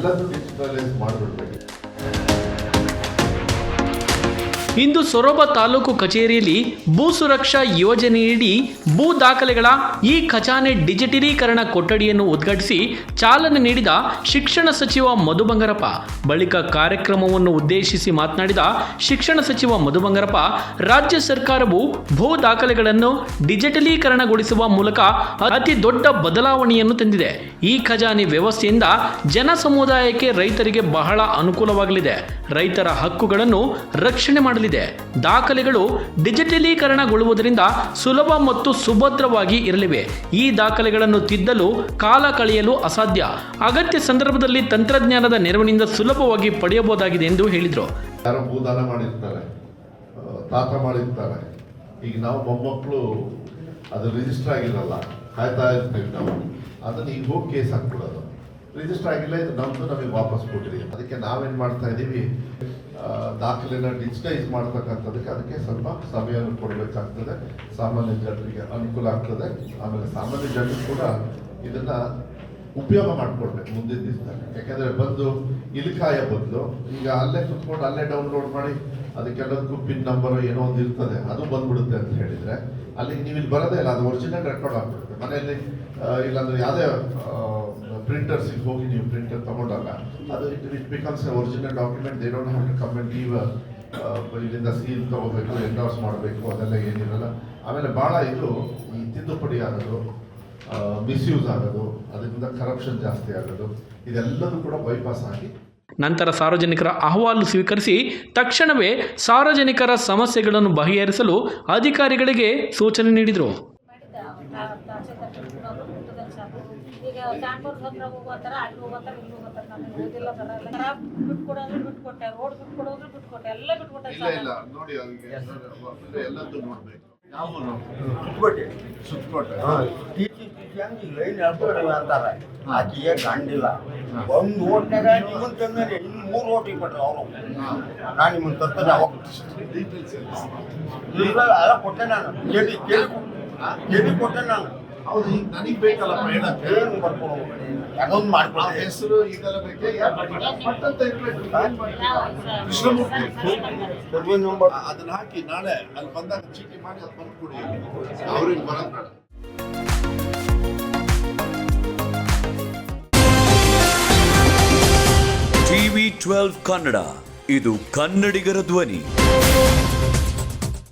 ಎಲ್ಲದೂ ಡಿಜಿಟಲೈಸ್ ಮಾಡಿಬಿಡ್ಬೇಕು. ಇಂದು ಸೊರಬ ತಾಲೂಕು ಕಚೇರಿಯಲ್ಲಿ ಭೂ ಸುರಕ್ಷಾ ಯೋಜನೆಯಡಿ ಭೂ ದಾಖಲೆಗಳ ಈ ಖಜಾನೆ ಡಿಜಿಟಲೀಕರಣ ಕೊಠಡಿಯನ್ನು ಉದ್ಘಾಟಿಸಿ ಚಾಲನೆ ನೀಡಿದ ಶಿಕ್ಷಣ ಸಚಿವ ಮಧು ಬಂಗಾರಪ್ಪ. ಬಳಿಕ ಕಾರ್ಯಕ್ರಮವನ್ನು ಉದ್ದೇಶಿಸಿ ಮಾತನಾಡಿದ ಶಿಕ್ಷಣ ಸಚಿವ ಮಧು ಬಂಗಾರಪ್ಪ, ರಾಜ್ಯ ಸರ್ಕಾರವು ಭೂ ದಾಖಲೆಗಳನ್ನು ಡಿಜಿಟಲೀಕರಣಗೊಳಿಸುವ ಮೂಲಕ ಅತಿ ದೊಡ್ಡ ಬದಲಾವಣೆಯನ್ನು ತಂದಿದೆ. ಈ ಖಜಾನೆ ವ್ಯವಸ್ಥೆಯಿಂದ ಜನ ಸಮುದಾಯಕ್ಕೆ ರೈತರಿಗೆ ಬಹಳ ಅನುಕೂಲವಾಗಲಿದೆ. ರೈತರ ಹಕ್ಕುಗಳನ್ನು ರಕ್ಷಣೆ ಮಾಡಲಿದೆ ದಾಖಲೆಗಳು ಡಿಜಿಟಲೀಕರಣಗೊಳ್ಳುವುದರಿಂದ ಸುಲಭ ಮತ್ತು ಸುಭದ್ರವಾಗಿ ಇರಲಿವೆ. ಈ ದಾಖಲೆಗಳನ್ನು ತಿದ್ದಲು ಕಾಲ ಕಳೆಯಲು ಅಸಾಧ್ಯ. ಅಗತ್ಯ ಸಂದರ್ಭದಲ್ಲಿ ತಂತ್ರಜ್ಞಾನದ ನೆರವಿನಿಂದ ಸುಲಭವಾಗಿ ಪಡೆಯಬಹುದಾಗಿದೆ ಎಂದು ಹೇಳಿದರು. ಈಗ ನಾವು ಮೊಮ್ಮಕ್ಕಳು ಅದು ರಿಜಿಸ್ಟರ್ ಆಗಿರಲ್ಲ, ಕಾಯ್ತಾ ಇರ್ತೀವಿ ನಾವು. ಅದನ್ನ ಈಗ ಹೋಗಿ ಕೇಸ್ ಹಾಕ್ಬಿಡೋದು. ರಿಜಿಸ್ಟರ್ ಆಗಿಲ್ಲ ಇದು ನಮ್ದು ನಮಗೆ ವಾಪಸ್ ಕೊಟ್ಟಿರಿ. ಅದಕ್ಕೆ ನಾವೇನು ಮಾಡ್ತಾ ಇದೀವಿ ಆ, ದಾಖಲೆನ ಡಿಜಿಟೈಸ್ ಮಾಡ್ತಕ್ಕಂಥದಕ್ಕೆ ಅದಕ್ಕೆ ಸ್ವಲ್ಪ ಸಮಯ ಕೊಡಬೇಕಾಗ್ತದೆ. ಸಾಮಾನ್ಯ ಜನರಿಗೆ ಅನುಕೂಲ ಆಗ್ತದೆ. ಆಮೇಲೆ ಸಾಮಾನ್ಯ ಜನರು ಕೂಡ ಇದನ್ನ ಉಪಯೋಗ ಮಾಡ್ಕೊಳ್ಬೇಕು ಮುಂದಿನ ದಿವಸದಲ್ಲಿ ಯಾಕಂದ್ರೆ ಬಂದು ಇಲಿಕಾಯ ಬದಲು ಈಗ ಅಲ್ಲೇ ಕುತ್ಕೊಂಡು ಅಲ್ಲೇ ಡೌನ್ಲೋಡ್ ಮಾಡಿ ಅದಕ್ಕೆಲ್ಲದಕ್ಕೂ ಪಿನ್ ನಂಬರ್ ಏನೋ ಒಂದು ಇರ್ತದೆ, ಅದು ಬಂದ್ಬಿಡುತ್ತೆ ಅಂತ ಹೇಳಿದ್ರೆ ಅಲ್ಲಿ ನೀವು ಇಲ್ಲಿ ಬರೋದೇ ಇಲ್ಲ, ಅದು ಒರಿಜಿನಲ್ ರೆಕಾರ್ಡ್ ಆಗ್ಬಿಡುತ್ತೆ. ಮನೆಯಲ್ಲಿ ಇಲ್ಲಾಂದ್ರೆ ಯಾವುದೇ ಪ್ರಿಂಟರ್ಸಿಗೆ ಹೋಗಿ ನೀವು ಪ್ರಿಂಟರ್ ತಗೊಂಡಾಗ ಅದು it it becomes original document they don't have to comment ಇಲ್ಲಿಂದ ಸೀಲ್ ತಗೋಬೇಕು ಎಂಡೋರ್ಸ್ ಮಾಡಬೇಕು, ಅದೆಲ್ಲ ಏನಿರಲ್ಲ. ಆಮೇಲೆ ಭಾಳ ಇದು ಈ ತಿದ್ದುಪಡಿ ಆಗೋದು ಮಿಸ್ಯೂಸ್ ಆಗೋದು ಅದರಿಂದ ಕರಪ್ಷನ್ ಜಾಸ್ತಿ ಆಗೋದು ಇದೆಲ್ಲದೂ ಕೂಡ ಬೈಪಾಸ್ ಆಗಿ ನಂತರ ಸಾರ್ವಜನಿಕರ ಅಹವಾಲು ಸ್ವೀಕರಿಸಿ ತಕ್ಷಣವೇ ಸಾರ್ವಜನಿಕರ ಸಮಸ್ಯೆಗಳನ್ನು ಬಗೆಹರಿಸಲು ಅಧಿಕಾರಿಗಳಿಗೆ ಸೂಚನೆ ನೀಡಿದರು ಈಗ ಕ್ಯಾಂಪೂರ್ ಹತ್ರ ಹೋಗೋತ್ತಾರ ಅಲ್ಲಿ ಹೋಗೋತ್ತಾರ ಇಲ್ಲಿ ಹೋಗೋತ್ತಾರ ನನಗೆ ಓದಿಲ್ಲ ಬರಲ್ಲ ಖರಾಬ್ ಬಿಟ್ಕೊಡೋದ್ರೆ ಬಿಟ್ಕೊಟ್ಟೆ ರೋಡ್ ಬಿಟ್ಕೊಡೋದ್ರೆ ಬಿಟ್ಕೊಟ್ಟೆ ಎಲ್ಲ ಬಿಟ್ಕೊಟ್ಟೆ ಇಲ್ಲ ಇಲ್ಲ ನೋಡಿ ಅವ್ರಿಗೆ ಎಲ್ಲದ್ದು ನೋಡ್ಬೇಕು ಯಾವ ಸುತ್ಕೋಟೆ. ಸುತ್ತಕೋಟೆ ಲೈನ್ ಹೇಳ್ಕೊಡ್ತೇವೆ ಅಂತಾರೆ. ಆಕೆಗೆ ಕಾಣಲಿಲ್ಲ ಒಂದು ಓಟ್ನಾಗ ತಂದ್ರೆ ಇನ್ನು ಮೂರು ಓಟಿಗೆ ಕೊಟ್ರು ಅವರು. ನಾನು ನಿಮ್ಮನ್ ತರ್ತೇನೆ ಅವಾಗ. ಇಲ್ಲ, ಕೊಟ್ಟೆ ನಾನು. ಕೇಳಿ ಕೇಳಿ ಕೇಳಿ ಕೊಟ್ಟೆ ನಾನು. ಹೌದು ಈಗ ನನಗೆ ಬೇಕಲ್ಲ ಬರ್ಕೊಡು ಹೆಸರು ಇದೆಲ್ಲ ಬೇಕೆ? ಪಟ್ಟಂತ ಇರ್ಬೇಕು ಕೃಷ್ಣಮೂರ್ತಿ. ಸರ್ವೆ ನಂಬರ್ ಅದನ್ನ ಹಾಕಿ ನಾಳೆ ಅಲ್ಲಿ ಬಂದಾಗ ಚೀಟಿ ಮಾಡಿ ಅದು ಅವ್ರಿಗೆ ಬರೋದು ಟಿವಿ ಟ್ವೆಲ್ವ್ ಕನ್ನಡ ಇದು ಕನ್ನಡಿಗರ ಧ್ವನಿ.